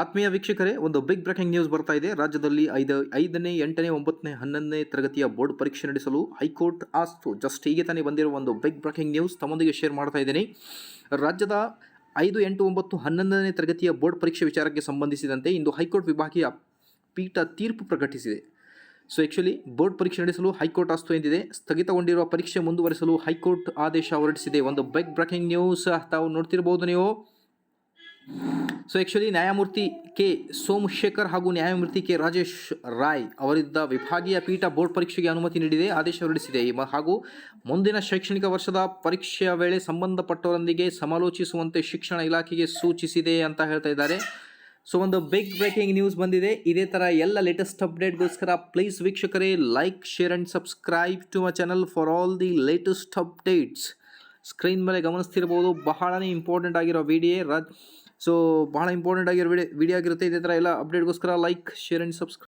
ಆತ್ಮೀಯ ವೀಕ್ಷಕರೇ, ಒಂದು ಬಿಗ್ ಬ್ರೇಕಿಂಗ್ ನ್ಯೂಸ್ ಬರ್ತಾ ಇದೆ. ರಾಜ್ಯದಲ್ಲಿ ಐದು, ಐದನೇ, ಎಂಟನೇ, ಒಂಬತ್ತನೇ, ಹನ್ನೊಂದನೇ ತರಗತಿಯ ಬೋರ್ಡ್ ಪರೀಕ್ಷೆ ನಡೆಸಲು ಹೈಕೋರ್ಟ್ ಆಸ್ತು. ಜಸ್ಟ್ ಹೀಗೆ ತಾನೇ ಬಂದಿರುವ ಒಂದು ಬಿಗ್ ಬ್ರೇಕಿಂಗ್ ನ್ಯೂಸ್ ತಮ್ಮೊಂದಿಗೆ ಶೇರ್ ಮಾಡ್ತಾ ಇದ್ದೀನಿ. ರಾಜ್ಯದ ಐದು, ಎಂಟು, ಒಂಬತ್ತು, ಹನ್ನೊಂದನೇ ತರಗತಿಯ ಬೋರ್ಡ್ ಪರೀಕ್ಷೆ ವಿಚಾರಕ್ಕೆ ಸಂಬಂಧಿಸಿದಂತೆ ಇಂದು ಹೈಕೋರ್ಟ್ ವಿಭಾಗೀಯ ಪೀಠ ತೀರ್ಪು ಪ್ರಕಟಿಸಿದೆ. ಸೊ ಆ್ಯಕ್ಚುಲಿ ಬೋರ್ಡ್ ಪರೀಕ್ಷೆ ನಡೆಸಲು ಹೈಕೋರ್ಟ್ ಆಸ್ತು ಎಂದಿದೆ. ಸ್ಥಗಿತಗೊಂಡಿರುವ ಪರೀಕ್ಷೆ ಮುಂದುವರಿಸಲು ಹೈಕೋರ್ಟ್ ಆದೇಶ ಹೊರಡಿಸಿದೆ. ಒಂದು ಬಿಗ್ ಬ್ರೇಕಿಂಗ್ ನ್ಯೂಸ್ ತಾವು ನೋಡ್ತಿರ್ಬೋದು ನೀವು. ಸೊ ಆ್ಯಕ್ಚುಲಿ ನ್ಯಾಯಮೂರ್ತಿ ಕೆ ಸೋಮಶೇಖರ್ ಹಾಗೂ ನ್ಯಾಯಮೂರ್ತಿ ಕೆ ರಾಜೇಶ್ ರಾಯ್ ಅವರಿದ್ದ ವಿಭಾಗೀಯ ಪೀಠ ಬೋರ್ಡ್ ಪರೀಕ್ಷೆಗೆ ಅನುಮತಿ ನೀಡಿದೆ, ಆದೇಶ ಹೊರಡಿಸಿದೆ. ಹಾಗೂ ಮುಂದಿನ ಶೈಕ್ಷಣಿಕ ವರ್ಷದ ಪರೀಕ್ಷೆಯ ವೇಳೆ ಸಂಬಂಧಪಟ್ಟವರೊಂದಿಗೆ ಸಮಾಲೋಚಿಸುವಂತೆ ಶಿಕ್ಷಣ ಇಲಾಖೆಗೆ ಸೂಚಿಸಿದೆ ಅಂತ ಹೇಳ್ತಾ ಇದ್ದಾರೆ. ಸೊ ಒಂದು ಬಿಗ್ ಬ್ರೇಕಿಂಗ್ ನ್ಯೂಸ್ ಬಂದಿದೆ. ಇದೇ ಥರ ಎಲ್ಲ ಲೇಟೆಸ್ಟ್ ಅಪ್ಡೇಟ್ಗೋಸ್ಕರ ಪ್ಲೀಸ್ ವೀಕ್ಷಕರೇ like share and subscribe to my channel for all the latest updates screen ಮೇಲೆ ಗಮನಿಸ್ತಿರ್ಬೋದು. ಬಹಳನೇ ಇಂಪಾರ್ಟೆಂಟ್ ಆಗಿರೋ ವಿಡಿಯೋ ರಾಜ್ ಸೊ ಬಹಳ ಇಂಪಾರ್ಟೆಂಟ್ ಆಗಿರೋ ವಿಡಿಯೋ ವಿಡಿಯೋ ಆಗಿರುತ್ತೆ, ಇದೇ ಥರ ಎಲ್ಲ ಅಪ್ಡೇಟ್ಗೋಸ್ಕರ ಲೈಕ್ ಶೇರ್ ಆ್ಯಂಡ್ ಸಬ್ಸ್ಕ್ರೈಬ್